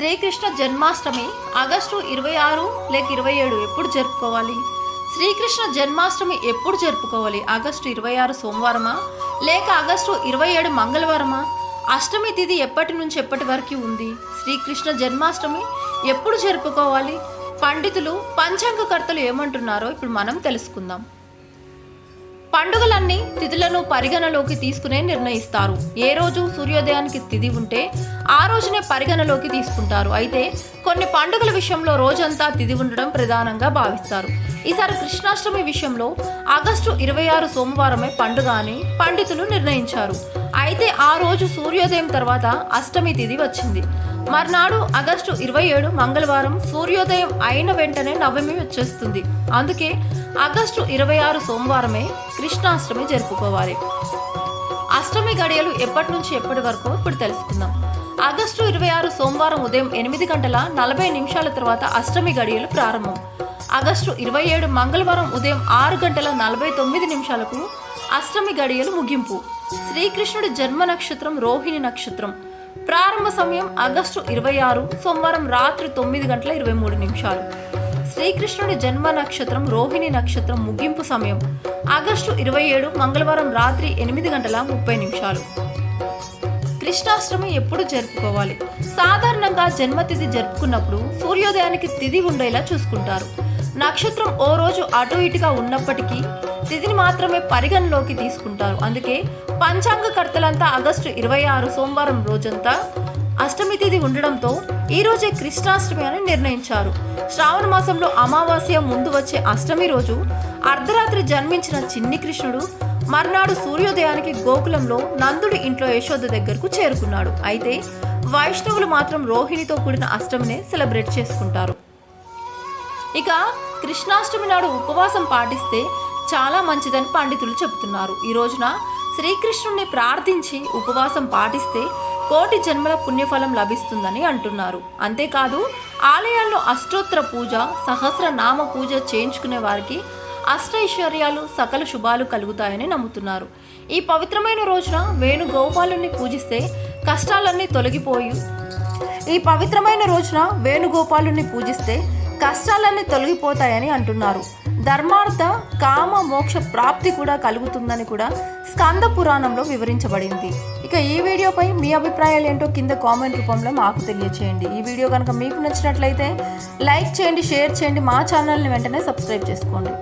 Srikrishna Janmashtami August ఇరవై ఆరు లేక ఇరవై ఏడు ఎప్పుడు జరుపుకోవాలి? శ్రీకృష్ణ జన్మాష్టమి ఎప్పుడు జరుపుకోవాలి? ఆగస్టు ఇరవై ఆరు సోమవారమా? లేక ఆగస్టు ఇరవై ఏడు మంగళవారమా? అష్టమి తిథి ఎప్పటి నుంచి ఎప్పటి వరకు ఉంది? శ్రీకృష్ణ జన్మాష్టమి ఎప్పుడు జరుపుకోవాలి? పండితులు పంచాంగకర్తలు ఏమంటున్నారో ఇప్పుడు మనం తెలుసుకుందాం. పండుగలన్నీ తిథులను పరిగణలోకి తీసుకునే నిర్ణయిస్తారు. ఏ రోజు సూర్యోదయానికి తిథి ఉంటే ఆ రోజునే పరిగణలోకి తీసుకుంటారు. అయితే కొన్ని పండుగల విషయంలో రోజంతా తిథి ఉండడం ప్రధానంగా భావిస్తారు. ఈసారి కృష్ణాష్టమి విషయంలో ఆగస్టు ఇరవై ఆరు సోమవారమే పండుగ అని పండితులు నిర్ణయించారు. అయితే ఆ రోజు సూర్యోదయం తర్వాత అష్టమి తిథి వచ్చింది. మర్నాడు ఆగస్టు ఇరవై ఏడు మంగళవారం సూర్యోదయం అయిన వెంటనే నవమి వచ్చేస్తుంది. అందుకే ఆగస్టు ఇరవై ఆరు సోమవారమే కృష్ణాష్టమి జరుపుకోవాలి. అష్టమి గడియలు ఎప్పటి నుంచి ఎప్పటి వరకు ఇప్పుడు తెలుసుకుందాం. ఆగస్టు ఇరవై ఆరు సోమవారం ఉదయం ఎనిమిది గంటల నలభై నిమిషాల తర్వాత అష్టమి గడియలు ప్రారంభం. ఆగస్టు ఇరవై ఏడు మంగళవారం ఉదయం ఆరు గంటల నలభై తొమ్మిది నిమిషాలకు అష్టమి గడియలు ముగింపు. శ్రీకృష్ణుడి జన్మ నక్షత్రం రోహిణి నక్షత్రం. ప్రారంభ సమయం ఆగస్టు ఇరవై ఆరు సోమవారం రాత్రి తొమ్మిది గంటల ఇరవై మూడు నిమిషాలు. శ్రీకృష్ణుడి జన్మ నక్షత్రం రోహిణి నక్షత్రం ముగింపు సమయం. ఆగస్టు ఇరవై ఏడు మంగళవారం రాత్రి ఎనిమిది గంటల ముప్పై నిమిషాలు. కృష్ణాష్టమి ఎప్పుడు జరుపుకోవాలి? సాధారణంగా జన్మతిథి జరుపుకున్నప్పుడు సూర్యోదయానికి తిథి ఉండేలా చూసుకుంటారు. నక్షత్రం ఓ రోజు అటు ఇటుగా ఉన్నప్పటికీ తిథిని మాత్రమే పరిగణలోకి తీసుకుంటారు. అందుకే పంచాంగకర్తలంతా ఆగస్టు ఇరవై ఆరు సోమవారం రోజంతా అష్టమి తిథి ఉండడంతో ఈ రోజే కృష్ణాష్టమి అని నిర్ణయించారు. శ్రావణ మాసంలో అమావాస్య ముందు వచ్చే అష్టమి రోజు అర్ధరాత్రి జన్మించిన చిన్ని కృష్ణుడు మర్నాడు సూర్యోదయానికి గోకులంలో నందుడి ఇంట్లో యశోద దగ్గరకు చేరుకున్నాడు. అయితే వైష్ణవులు మాత్రం రోహిణితో కూడిన అష్టమినే సెలబ్రేట్ చేసుకుంటారు. ఇక కృష్ణాష్టమి నాడు ఉపవాసం పాటిస్తే చాలా మంచిదని పండితులు చెబుతున్నారు. ఈ రోజున శ్రీకృష్ణుణ్ణి ప్రార్థించి ఉపవాసం పాటిస్తే కోటి జన్మల పుణ్యఫలం లభిస్తుందని అంటున్నారు. అంతేకాదు ఆలయాల్లో అష్టోత్తర పూజ సహస్రనామ పూజ చేయించుకునే వారికి అష్టైశ్వర్యాలు సకల శుభాలు కలుగుతాయని నమ్ముతున్నారు. ఈ పవిత్రమైన రోజున వేణుగోపాలుని పూజిస్తే కష్టాలన్నీ తొలగిపోయి ఈ పవిత్రమైన రోజున వేణుగోపాలుని పూజిస్తే కష్టాలన్నీ తొలగిపోతాయని అంటున్నారు. ధర్మార్థ కామ మోక్ష ప్రాప్తి కూడా కలుగుతుందని కూడా స్కంద పురాణంలో వివరించబడింది. ఇక ఈ వీడియోపై మీ అభిప్రాయాలు ఏంటో కింద కామెంట్ రూపంలో మాకు తెలియచేయండి. ఈ వీడియో కనుక మీకు నచ్చినట్లయితే లైక్ చేయండి షేర్ చేయండి మా ఛానల్ని వెంటనే సబ్స్క్రైబ్ చేసుకోండి.